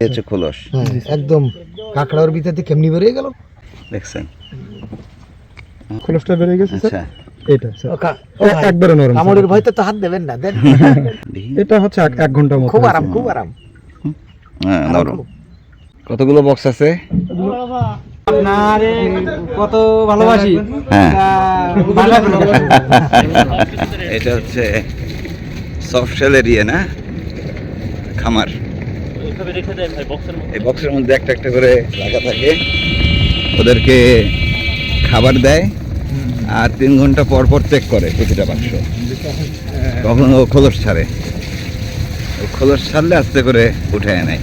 এই হচ্ছে খোলস। হ্যাঁ একদম কাঁকড়ার ভিতর দিয়ে কেমনি বেরিয়ে গেল? দেখছেন? খোলসটা বেরিয়ে গেছে স্যার? আচ্ছা এটা স্যার। ও কা- ও ভাই, একবারে নরম কামড়ের ভয়তে তো হাত দেবেন না দেন। দেখি এটা হচ্ছে এক- এক ঘণ্টার মতো খুব আরাম খুব আরাম। হ্যাঁ নরম। কতগুলো বক্স আছে? আপনার কত ভালোবাসি? হ্যাঁ। এটা হচ্ছে সফট শেলের ইয়ে না? খামার। এই বক্সের মধ্যে একটা একটা করে লাগা থাকে। ওদেরকে খাবার দেয় আর তিন ঘণ্টা পর পর চেক করে প্রতিটা বাক্স। কখনো ও খোলস ছাড়ে। ও খোলস ছাড়লে আস্তে করে উঠে নেয়।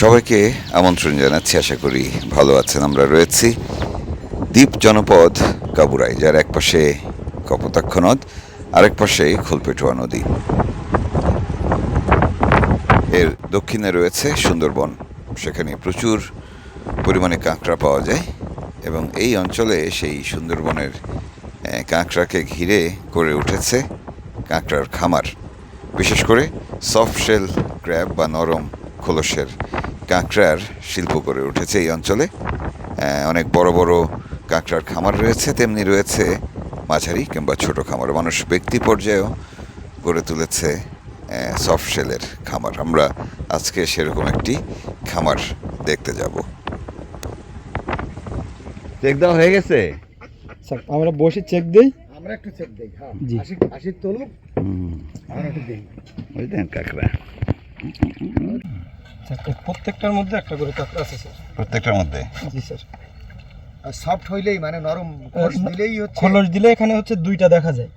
সবাইকে আমন্ত্রণ জানাচ্ছি, আশা করি ভালো আছেন, আমরা রয়েছি দ্বীপ জনপদ কাবুরাই, যার এক পাশে কপোতাক্ষ নদ, আরেক পাশে খোলপেটুয়া নদী। এর দক্ষিণে রয়েছে সুন্দরবন, সেখানে প্রচুর পরিমাণে কাঁকড়া পাওয়া যায় এবং এই অঞ্চলে সেই সুন্দরবনের কাঁকড়াকে ঘিরে করে উঠেছে কাঁকড়ার খামার। বিশেষ করে সফট শেল ক্র্যাব বা নরম খোলসের কাঁকড়ার শিল্প করে উঠেছে এই অঞ্চলে। অনেক বড় বড় কাঁকড়ার খামার রয়েছে তেমনি রয়েছে মাঝারি কিংবা ছোট খামার। মানুষ ব্যক্তি পর্যায়েও গড়ে তুলেছে সফট শেলের খামার। আমরা আজকে সেরকম একটি খামার দেখতে যাব। চেক দেওয়া হয়ে গেছে? আমরা বসে চেক দিই। আমরা একটু চেক দেই হ্যাঁ। জি। আশি তুলুক আমরা একটু দেই ওই দেন কাঁকড়া। প্রত্যেকটার মধ্যে একটা করে কাঁকড়া আছে স্যার? প্রত্যেকটার মধ্যে? জি স্যার। আর সফট হইলেই মানে নরম খোলস দিলেই হচ্ছে খোলস দিলে এখানে হচ্ছে দুইটা দেখা যায়।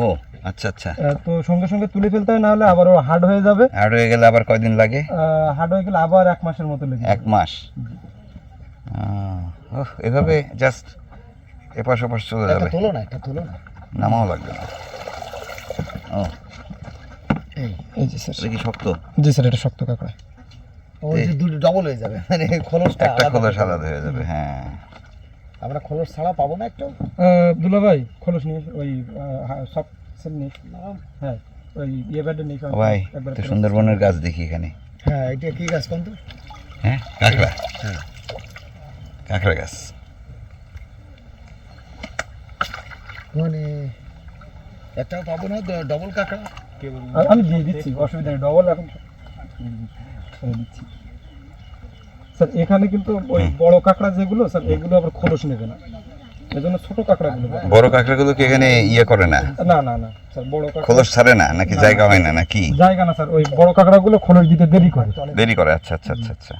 ও আচ্ছা আচ্ছা। তো সঙ্গে সঙ্গে তুলে ফেলতে হয় না হলে আবার হার্ড হয়ে যাবে। আর হয়ে গেলে আবার কয়দিন লাগে? হার্ড হয়ে গেলে আবার এক মাসের মতো লেগে এক মাস। ওহ, এভাবে জাস্ট এপাশ ওপাশ চলে যাবে। তোলো না একটা তোলো না। নামাও লাগবে না। ও এই। এই যে স্যার। এটা কি শক্ত? জি স্যার এটা শক্ত কাঁকড়া। ওই যে দুটো ডবল হয়ে যাবে। মানে খোলসটা একটা খোলস আলাদা হয়ে যাবে হ্যাঁ। আমরা খোলস ছাড়া পাবো না একটু দুলা ভাই খোলস নিয়ে ওই সব সেল নিয়ে হ্যাঁ ওই ইয়ে ব্যাডে নিয়ে ভাই তো সুন্দরবনের গাছ দেখি এখানে। হ্যাঁ এটা কি গাছ কোন তো হ্যাঁ কাঁকড়া? কাঁকড়া গাছ। মানে একটাও পাবো না ডবল কাঁকড়া? আমি দিয়ে দিচ্ছি অসুবিধা নেই ডবল এখন দিচ্ছি স্যার এখানে কিন্তু ওই বড় কাঁকড়া যেগুলো স্যার এগুলো আবার খোলস নেবে না। এই জন্য ছোট কাঁকড়াগুলো বড় কাঁকড়াগুলো কি এখানে ইয়ে করে না? না না না স্যার বড় কাঁকড়া খোলস ছাড়ে না? নাকি জায়গা হয় না নাকি? জায়গা না স্যার ওই বড় কাঁকড়াগুলো খোলস দিতে দেরি করে। দেরি করে আচ্ছা আচ্ছা আচ্ছা আচ্ছা।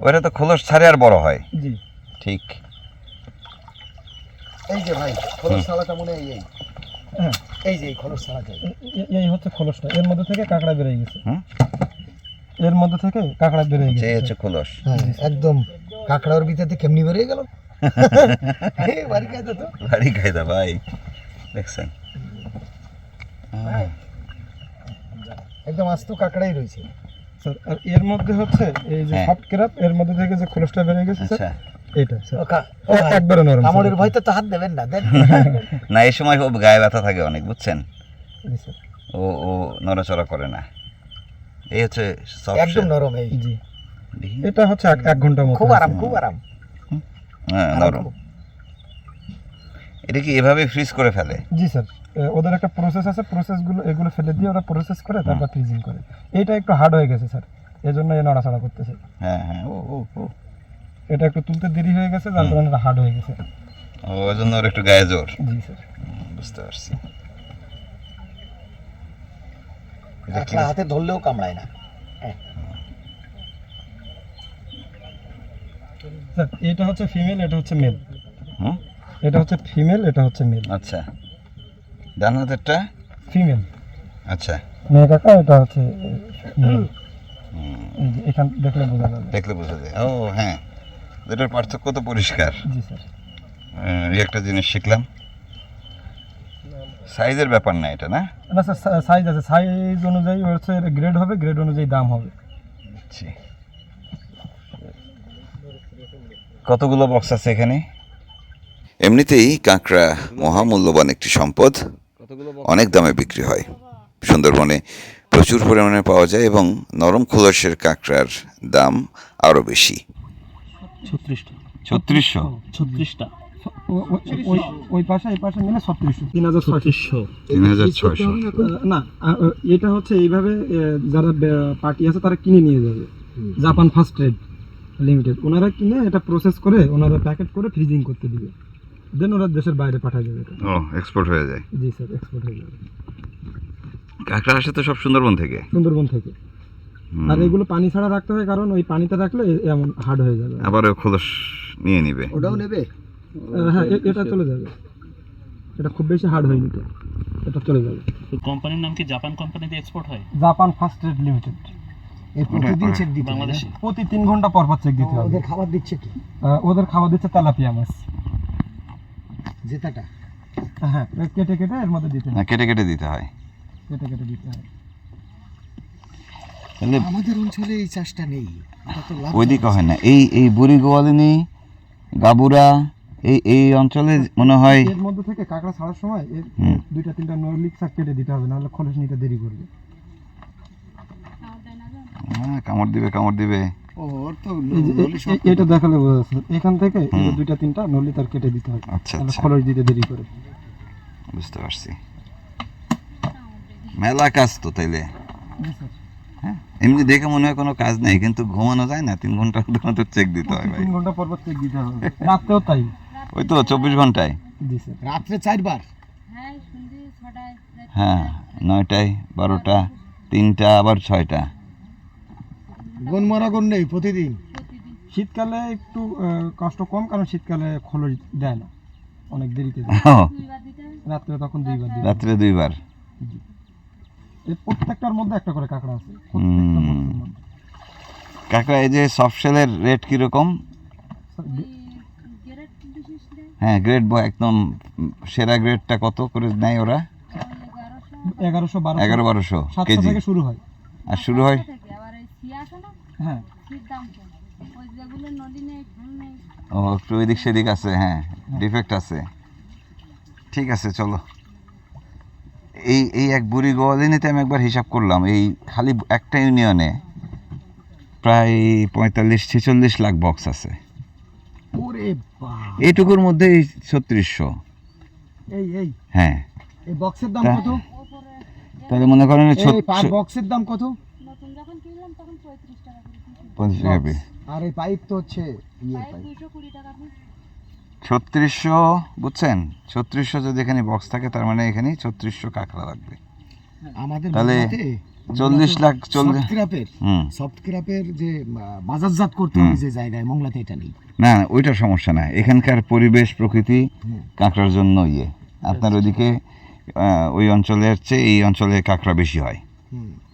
ওইটা তো খোলস ছাড়ে আর বড় হয়। জি। ঠিক। এই যে ভাই খোলস ছাড়াটা মনে হয় এই। এই যে এই খোলস ছাড়াটা। এ- এ- এই হচ্ছে খোলসটা। এর মধ্যে থেকে কাঁকড়া বেরিয়ে গেছে। হুম? এর মধ্যে থেকে কাঁকড়া বেরিয়ে গেছে। হচ্ছে খোলস। হ্যাঁ একদম। কাঁকড়ার ভিতর দিয়ে কেমনি বেরিয়ে গেল? এই বাড়ি খাইতে তো। বাড়ি খাইদা ভাই। দেখছেন? একদম আস্ত কাঁকড়াই রয়েছে। স্যার আর এর মধ্যে হচ্ছে এই যে হ্যাঁ। সফট ক্র্যাপ এর মধ্যে থেকে যে খোলসটা বেরিয়ে গেছে স্যার এটা স্যার। ও কা- ও এ- ভাই, একবারে নরম কামড়ের স্যার। তো হাত দেবেন না দেন। না এই সময় খুব গায়ে ব্যথা থাকে অনেক বুঝছেন? ও ও নড়াচড়া করে না। এই হচ্ছে একদম নরম এই জি। এটা হচ্ছে এক ঘণ্টার মতো খুব আরাম খুব আরাম। হ্যাঁ নরম। এটা কি এভাবে ফ্রিজ করে ফেলে? জি স্যার ওদের একটা প্রসেস আছে প্রসেসগুলো এগুলো ফেলে দিয়ে ওরা প্রসেস করে তারপর ফ্রিজিং করে। এইটা একটু হার্ড হয়ে গেছে স্যার এই জন্য এ নড়াচড়া করতেছে। হ্যাঁ হ্যাঁ ও ও ও। এটা একটু তুলতে দেরি হয়ে গেছে যার কারণে হার্ড হয়ে গেছে। ও, জন্য ওর একটু গায়ে জোর। জি স্যার বুঝতে পারছি এটা কি কাঁকড়া হাতে ধরলেও কামড়ায় না। এটা হচ্ছে ফিমেল এটা হচ্ছে মেল হুম? এটা হচ্ছে ফিমেল এটা হচ্ছে মেল আচ্ছা। ডান হাতেরটা? ফিমেল আচ্ছা। মেয়ে কাকা এটা হচ্ছে মেল এখান দেখলে বোঝা যাবে। দেখলে বোঝা যায়। ও হ্যাঁ। দুটোর পার্থক্য তো পরিষ্কার। জি স্যার। একটা জিনিস শিখলাম। সাইজের ব্যাপার না এটা না? না স্যার সাইজ আছে। সাইজ অনুযায়ী হচ্ছে গ্রেড হবে গ্রেড অনুযায়ী দাম হবে। জি। কতগুলো বক্স আছে এখানে? এমনিতেই কাঁকড়া মহামূল্যবান একটি সম্পদ। অনেক দামে বিক্রি হয়। সুন্দরবনে প্রচুর পরিমাণে পাওয়া যায় এবং নরম খোলসের কাঁকড়ার দাম আরও বেশি। ছত্রিশটা। ছত্রিশশো? ছত্রিশটা। ওই- ওই পাশে এই পাশে মিলে ছত্রিশশো। তিন হাজার ছয়শো। তিন হাজার ছয়শো। না এটা হচ্ছে এইভাবে যারা পার্টি আছে তারা কিনে নিয়ে যাবে। Japan first trade limited. ওনারা কিনে এটা প্রসেস করে ওনারা প্যাকেট করে ফ্রিজিং করতে দিবে। দেন ওরা দেশের বাইরে পাঠায় যাবে ও এক্সপোর্ট হয়ে যায়। জি স্যার এক্সপোর্ট হয়ে যাবে। কাঁকড়া আসে তো সব সুন্দরবন থেকে? সুন্দরবন থেকে। আর এগুলো পানি ছাড়া রাখতে হয় কারণ ওই পানিতে রাখলে এমন হার্ড হয়ে যাবে। আবার খোলস নিয়ে নিবে। ওটাও নেবে? হ্যাঁ এটা চলে যাবে। এটা খুব বেশি হার্ড হয়নি তো। এটা চলে যাবে। কোম্পানির নাম কি জাপান কোম্পানিতে এক্সপোর্ট হয়? জাপান ফার্স্ট ট্রেড লিমিটেড এই প্রতিদিন চেক দিতে বাংলাদেশে। প্রতি তিন ঘণ্টা পর পর চেক দিতে হবে। ওদের খাবার দিচ্ছে কি? ওদের খাবার দিচ্ছে তেলাপিয়া মাছ। জেতাটা? হ্যাঁ কেটে কেটে এর মধ্যে দিতে হয় কেটে কেটে দিতে হয়। কেটে কেটে দিতে হয় তাহলে আমাদের অঞ্চলে এই চাষটা নেই। ওইদিকে হয় না। এই এই বুড়ি গোয়ালিনী গাবুরা এই এই অঞ্চলে মনে হয় এর মধ্যে থেকে কাঁকড়া ছাড়ার সময় এর দুইটা তিনটা শাক কেটে দিতে হবে নাহলে খোলস নিতে দেরি করবে। হ্যাঁ কামড় দিবে কামড় দিবে। এটা দেখালে বোঝা যাচ্ছে। এখান থেকে। দুইটা তিনটা নলি তার কেটে দিতে হবে। আচ্ছা আচ্ছা। দিতে দেরি করে। বুঝতে পারছি। মেলা কাজ তো তাইলে। হ্যাঁ এমনি দেখে মনে হয় কোনো কাজ নেই কিন্তু ঘুমানো যায় না তিন ঘণ্টা তো চেক দিতে হয় ভাই। তিন ঘণ্টা পর পর চেক দিতে হবে। রাত্রেও তাই। ওই তো চব্বিশ ঘন্টায়? জি রাত্রে চারবার? হ্যাঁ হ্যাঁ নয়টায় বারোটা তিনটা আবার ছয়টা। গুন মারা গুন নেই প্রতিদিন? প্রতিদিন। শীতকালে একটু কষ্ট কম কারণ শীতকালে খোলস দেয় না। অনেক দেরিতে রাত্রে তখন দুইবার রাত্রে দুইবার। এই প্রত্যেকটার মধ্যে একটা করে কাঁকড়া আছে। প্রত্যেকটা হুম। বক্সের মধ্যে। কাকা এই যে সফট সেলের রেট কীরকম স্যার, ওই গে- গ্রেড বিশেষ দেয় হ্যাঁ গ্রেড বয় একদম সেরা গ্রেডটা কত করে নেয় ওরা? এগারোশো এগারো বারোশো কেজি। শুরু হয়। আর শুরু হয়? হ্যাঁ। ও একটু এদিক সেদিক আছে হ্যাঁ ডিফেক্ট আছে। ঠিক আছে চলো। এই এই এক বুড়ি গোয়ালিনিতে আমি একবার হিসাব করলাম এই খালি একটা ইউনিয়নে প্রায় পঁয়তাল্লিশ ছেচল্লিশ লাখ বক্স আছে। ওরে এইটুকুর মধ্যে এই ছত্রিশশো। এই এই। হ্যাঁ। এই বক্সের দাম কত? তাহলে মনে করেন বক্সের দাম কত? পঞ্চাশ টাকা আর এই পাইপ তো হচ্ছে ইয়ে ছত্রিশশো বুঝছেন? ছত্রিশশো যদি এখানে বক্স থাকে তার মানে এখানে ছত্রিশশো কাঁকড়া লাগবে। আমাদের তাহলে চল্লিশ লাখ চল্লিশ ক্রাপের সফট ক্রাপের যে বাজারজাত করতে হবে যে জায়গায় মংলাতে এটা নেই। না না, ওইটা সমস্যা না এখানকার পরিবেশ প্রকৃতি। কাঁকড়ার জন্য ইয়ে। আপনার ওইদিকে আহ, ওই অঞ্চলের চেয়ে এই অঞ্চলে কাঁকড়া বেশি হয়।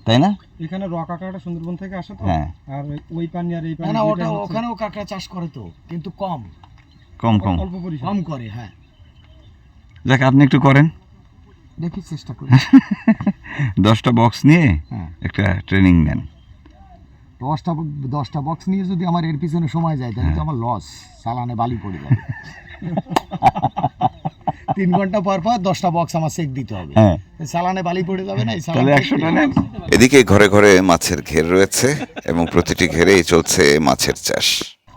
তাই না? এখানে র কাঁকড়াটা সুন্দরবন থেকে আসে তো? হ্যাঁ। আর ওই- পানি আর এই পানি না ওটা ওখানেও কাঁকড়া চাষ করে তো কিন্তু কম। কম কম। অল্প কম করে হ্যাঁ। যাক আপনি একটু করেন। দেখি চেষ্টা করি। দশটা বক্স নিয়ে হ্যাঁ। একটা ট্রেনিং নেন। দশটা দশটা বক্স নিয়ে যদি আমার এর পিছনে সময় যায় তাহলে তো আমার লস চালানে বালি পড়ে যাবে। তিন ঘণ্টা পর পর দশটা বক্স আমার চেক দিতে হবে। হ্যাঁ। চালানে বালি পড়ে যাবে না তাহলে একশোটা নেন। এদিকে ঘরে ঘরে মাছের ঘের রয়েছে এবং প্রতিটি ঘেরেই চলছে মাছের চাষ।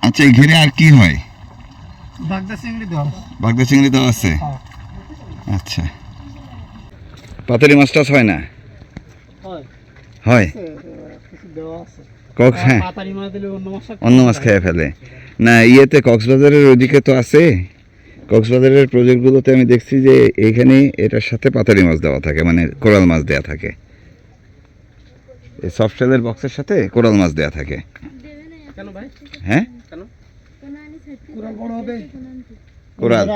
আচ্ছা এই ঘেরে আর কি হয়? বাগদা চিংড়ি দেওয়া বাগদা চিংড়ি দেওয়া আছে? হ্যাঁ। আচ্ছা। পাতারি মাছ টাছ হয় না? হয়। হয়? কিছু দেওয়া আছে। কক হ্যাঁ। পাতারি মাছ দিলে অন্য মাছ খেয়ে ফেলে। না ইয়েতে কক্সবাজারের ওইদিকে তো আছে। কক্সবাজারের প্রজেক্টগুলোতে আমি দেখছি যে এইখানে এটার সাথে পাতারি মাছ দেওয়া থাকে মানে কোরাল মাছ দেওয়া থাকে। এই সফটওয়্যারের বক্সের সাথে কোরাল মাছ দেওয়া থাকে। দেবে না কেন ভাই? হ্যাঁ? কোনো? আনি ছাড়তে পুরা বড় হবে। কোরাল।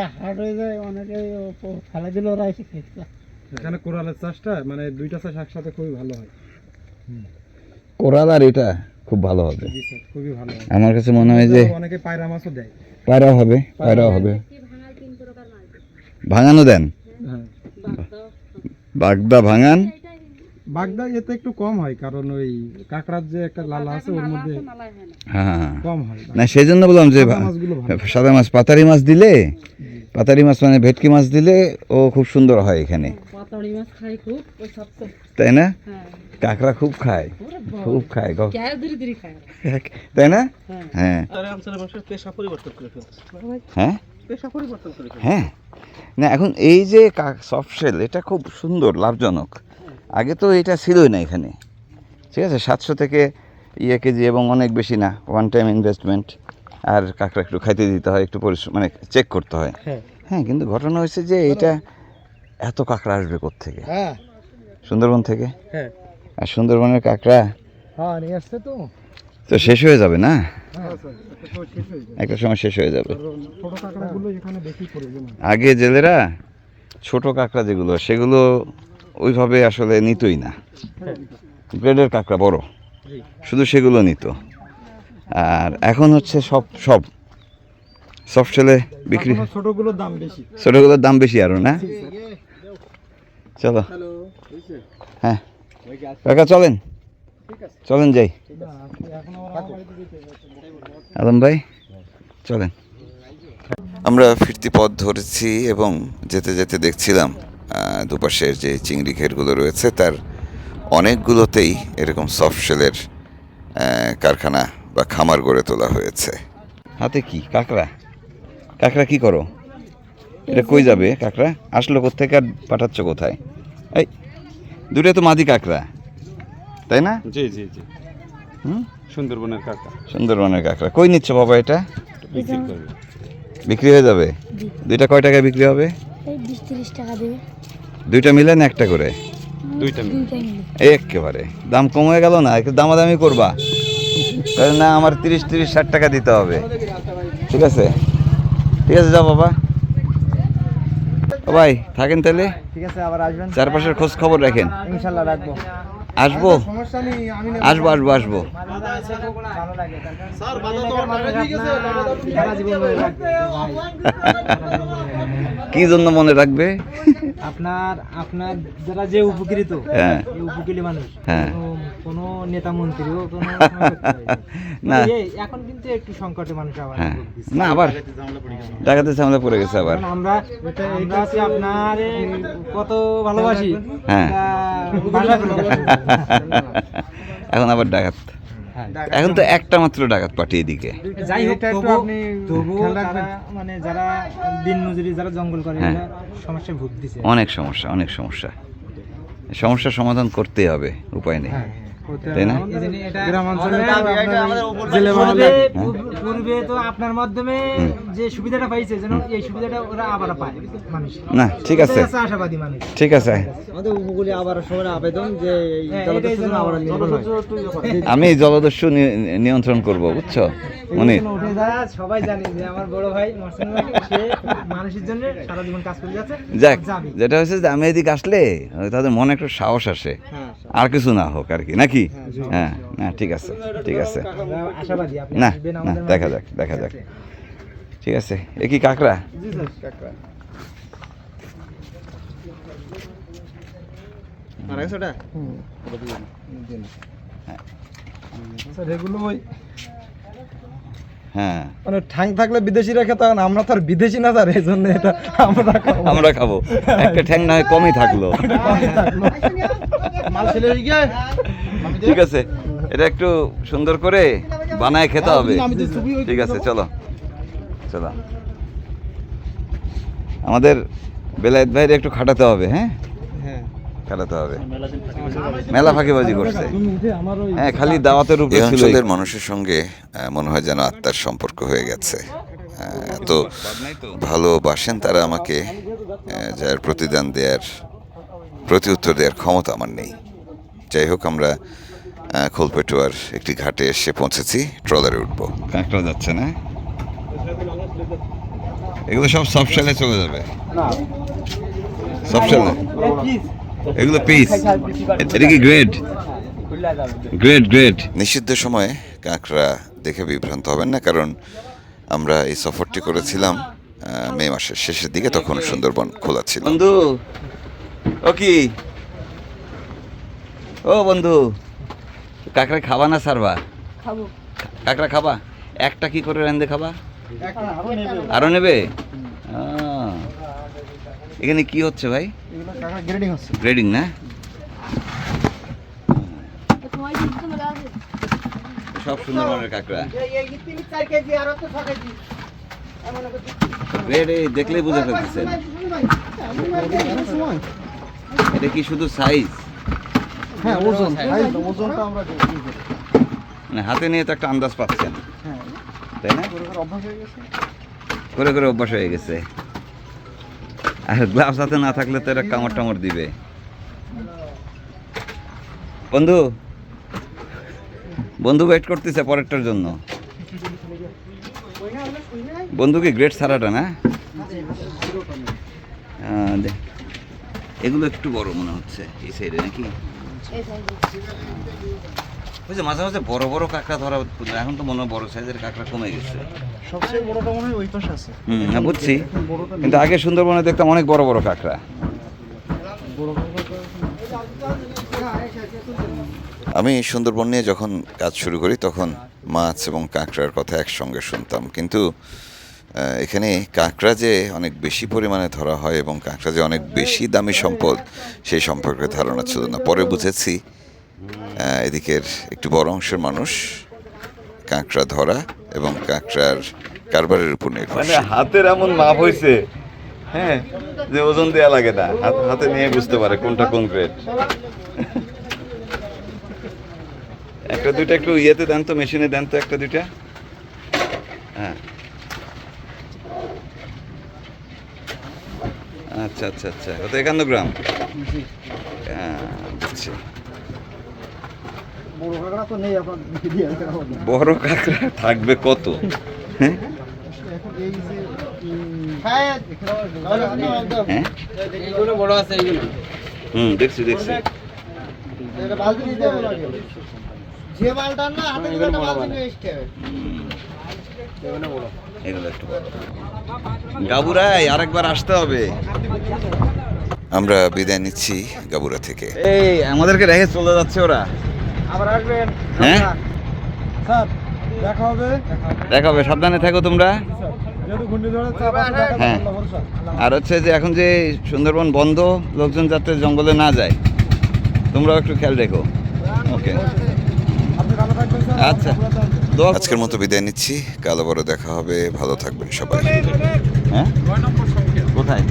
এখানে কোরালের চাষটা মানে দুইটা চাষ একসাথে খুবই ভালো হয়। কোরাল আর এটা খুব ভালো হবে। খুবই ভালো আমার কাছে মনে হয় যে অনেকে পায়রা মাছও দেয়। পায়রাও হবে পায়রাও হবে। ভাঙানো দেন? হ্যাঁ। বাগদা ভাঙান? বাগদা এতে একটু কম হয় কারণ ওই কাঁকড়ার যে একটা লালা আছে ওর মধ্যে হয়। কম হয়। না সেই জন্য বললাম যে সাদা মাছ পাতারি মাছ দিলে পাতারি মাছ মানে ভেটকি মাছ দিলে ও খুব সুন্দর হয় এখানে। পাতাড়ি মাছ খাই খুব ওই সব তাই না? হ্যাঁ। কাঁকড়া খুব খায়। খুব খায় ধীরে ধীরে খায় তাই না? হ্যাঁ। হ্যাঁ। পেশা পরিবর্তন করে হ্যাঁ? পেশা পরিবর্তন করে হ্যাঁ। না এখন এই যে সফট শেল এটা খুব সুন্দর লাভজনক। আগে তো এটা ছিলই না এখানে। ঠিক আছে? সাতশো থেকে ইয়ে কেজি এবং অনেক বেশি না। ওয়ান টাইম ইনভেস্টমেন্ট আর কাঁকড়া একটু খাইতে দিতে হয় একটু পরিশ্রম মানে চেক করতে হয়। হ্যাঁ। হ্যাঁ কিন্তু ঘটনা হয়েছে যে এটা এত কাঁকড়া আসবে থেকে হ্যাঁ। সুন্দরবন থেকে? হ্যাঁ। আর সুন্দরবনের কাঁকড়া? হ্যাঁ নিয়ে আসছে তো। তো শেষ হয়ে যাবে না? হ্যাঁ একটা সময় শেষ হয়ে যায় একটা সময় শেষ হয়ে যাবে। হয়। আগে জেলেরা ছোট কাঁকড়া যেগুলো সেগুলো ওইভাবে আসলে নিতই না। গ্রেডের কাঁকড়া বড়। শুধু সেগুলো নিত। আর এখন হচ্ছে সব সব। সব সেলে বিক্রি ছোটগুলোর দাম বেশি। ছোটোগুলোর দাম বেশি আরও না? চলো। হ্যাঁ। কাকা চলেন। চলেন যাই। আলম ভাই চলেন। আমরা ফিরতি পথ ধরেছি এবং যেতে যেতে দেখছিলাম দুপাশের যে চিংড়ি ঘেরগুলো রয়েছে তার অনেকগুলোতেই এরকম সফট শেলের আহ, কারখানা বা খামার গড়ে তোলা হয়েছে। হাতে কি? কাঁকড়া? কাঁকড়া কি করো? এটা কই যাবে কাঁকড়া? আসলো কোথেকে আর পাঠাচ্ছ কোথায়? এই দুটো তো মাদি কাঁকড়া। তাই না? জি জি জি। হুম? সুন্দরবনের কাকা সুন্দরবনের কাঁকড়া। কই নিচ্ছ বাবা এটা? বিক্রি করবে। বিক্রি হয়ে যাবে? দুইটা কয় টাকায় বিক্রি হবে? টাকা দেবে দুইটা মিলে না একটা করে? দুইটা মিলে। দুইটাই মিলে। একেবারে। দাম কম হয়ে গেল না? একটু দামাদামি করবা। তাহলে না আমার তিরিশ তিরিশ ষাট টাকা দিতে হবে। ঠিক আছে? ঠিক আছে যাও বাবা। ভাই থাকেন তাহলে? ঠিক আছে আবার আসবেন। চারপাশের খোঁজ খবর রাখেন। ইনশাল্লাহ রাখব। আসব? সমস্যা নেই আসব আসব আসব। কি জন্য মনে রাখবে? আপনার আপনার যারা যে উপকৃত হ্যাঁ এই উপকূলী মানুষ হ্যাঁ। কোনো- নেতা মন্ত্রীও কোনো না। এখন কিন্তু একটু সংকটে মানুষ আবার হ্যাঁ না আবার ডাকাতে ঝামেলা পড়ে গেছে আবার আমরা আপনার কত ভালোবাসি হ্যাঁ। এখন আবার ডাকাত এখন তো একটা মাত্র ডাকাত পাঠিয়ে দিকে যাই হোক তবু আপনি তবু। মানে যারা দিন মজুরি যারা জঙ্গল করে হ্যাঁ। এরা সমস্যায় ভুগতেছে। অনেক সমস্যা অনেক সমস্যা। সমস্যার সমাধান করতে হবে উপায় নেই। তাই না? এই জন্য এটা গ্রামাঞ্চলে আমরা- তো আপনার জেলে পূর্বে মহলে পূর্ব- পূর্বে তো আপনার মাধ্যমে যে সুবিধাটা পাইছে যেন এই সুবিধাটা ওরা আবার পায় মানুষ। না ঠিক আছে। আশাবাদী মানুষ। ঠিক আছে। আমাদের উপকূলে আবার সবার আবেদন যে এটাই যেন আবার নির্মূল হয়। আমি জলদস্যু নিয়ন্ত্রণ করব বুঝছ? মনির। সবাই জানে যে আমার বড় ভাই সে মানুষের জন্য সারা জীবন কাজ করে যাচ্ছে যাক যেটা হচ্ছে যে আমি এদিকে আসলে তাদের মনে একটু সাহস আসে। হ্যাঁ আর কিছু না হোক আর কি নাকি? হ্যাঁ না ঠিক আছে ঠিক আছে। না না দেখা যাক দেখা যাক। ঠিক আছে এ কি হ্যাঁ স্যার এগুলো ওই হ্যাঁ। মানে ঠ্যাং থাকলে বিদেশিরা খেতে হয় না আমরা তো আর বিদেশি না স্যার এই জন্য এটা আমরা খাব। আমরা খাব। একটা ঠ্যাং না হয় কমই থাকল। ঠিক আছে এটা একটু সুন্দর করে বানায় খেতে হবে। ঠিক আছে চলো। চলো। আমাদের বেলায়েত ভাইরে একটু খাটাতে হবে হ্যাঁ? খাটাতে হবে। মেলা ফাঁকিবাজি করছে। হ্যাঁ খালি দাওয়াতের উপরে অঞ্চলের মানুষের সঙ্গে মনে হয় যেন আত্মার সম্পর্ক হয়ে গেছে। তো ভালোবাসেন তারা আমাকে যার প্রতিদান দেওয়ার প্রতি উত্তর দেওয়ার ক্ষমতা আমার নেই। যাই হোক আমরা খোলপেটুয়ার একটি ঘাটে এসে পৌঁছেছি ট্রলারে উঠবো। কাঁকড়া যাচ্ছে না? এগুলো সব সেলে চলে যাবে। সেলে এগুলো পিস এটা কি গ্রেড গ্রেড গ্রেড নিষিদ্ধ সময়ে কাঁকড়া দেখে বিভ্রান্ত হবেন না কারণ আমরা এই সফরটি করেছিলাম মে মাসের শেষের দিকে তখন সুন্দরবন খোলা ছিল। বন্ধু ও কি? ও বন্ধু কাঁকড়া খাবা না সারবা? খাব। কাঁকড়া খাবা? একটা কি করে রান্ধে খাবা? আরও নেবে? এখানে কি হচ্ছে ভাই? গ্রেডিং হচ্ছে। গ্রেডিং না? সব সুন্দরবনের কাঁকড়া। দেখলেই বুঝে ফেলতেছেন। এটা কি শুধু সাইজ হ্যাঁ ওজন। ওজনটা আমরা মানে হাতে নিয়ে তো একটা আন্দাজ পাচ্ছেন। হ্যাঁ। তাই না? করে করে অভ্যাস হয়ে গেছে। আর গ্লাভস হাতে না থাকলে তো এরা কামড় টামড় দিবে। বন্ধু বন্ধু ওয়েট করতেছে পরেরটার জন্য। বন্ধু কি গ্রেট সারাটা না? এগুলো একটু বড় মনে হচ্ছে এই সাইডে নাকি? ওই যে মাঝে মাঝে বড় বড় কাঁকড়া ধরা এখন তো মনে হয় বড় সাইজের কাঁকড়া কমে গেছে। সবচেয়ে বড়টা মনে হয় ওই পাশে আছে। হুম হ্যাঁ বুঝছি। কিন্তু আগে সুন্দরবনে দেখতাম অনেক বড় বড় কাঁকড়া। আমি সুন্দরবন নিয়ে যখন কাজ শুরু করি তখন মাছ এবং কাঁকড়ার কথা একসঙ্গে শুনতাম। কিন্তু এখানে কাঁকড়া যে অনেক বেশি পরিমাণে ধরা হয় এবং কাঁকড়া যে অনেক বেশি দামি সম্পদ সেই সম্পর্কে ধারণা ছিল না। পরে বুঝেছি এদিকের একটু বড় অংশের মানুষ কাঁকড়া ধরা এবং কাঁকড়ার কারবারের উপর মানে হাতের এমন মাপ হয়েছে হ্যাঁ যে ওজন দেয়া লাগে না। হাত হাতে নিয়ে বুঝতে পারে কোনটা কোন গ্রেড একটা দুইটা একটু ইয়েতে দেন তো মেশিনে দেন তো একটা দুইটা। হ্যাঁ। আচ্ছা আচ্ছা আচ্ছা। কত একান্ন গ্রাম? হ্যাঁ বুঝছি। বড় কাঁকড়া থাকবে কত? হ্যাঁ? হ্যাঁ এইগুলো হুম দেখছি দেখছি। এটা বালতি দিতে হবে যে মালটা না হাতে দিলে না বালতি নিয়ে আসতে হবে। এগুলো একটু বড়। আরেকবার আসতে হবে। আমরা বিদায় নিচ্ছি গাবুরা থেকে। এই আমাদেরকে রেখে চলে যাচ্ছে ওরা। আবার আসবেন। হ্যাঁ? স্যার দেখা হবে। দেখা হবে সাবধানে থাকো তোমরা। হ্যাঁ। আল্লাহ আর হচ্ছে যে এখন যে সুন্দরবন বন্ধ লোকজন যাতে জঙ্গলে না যায় তোমরাও একটু খেয়াল রেখো। ওকে। আপনি ভালো থাকবেন স্যার। আচ্ছা। দোয়া আজকের মতো বিদায় নিচ্ছি। কাল আবারও দেখা হবে। ভালো থাকবেন সবাই। হ্যাঁ? কোথায়?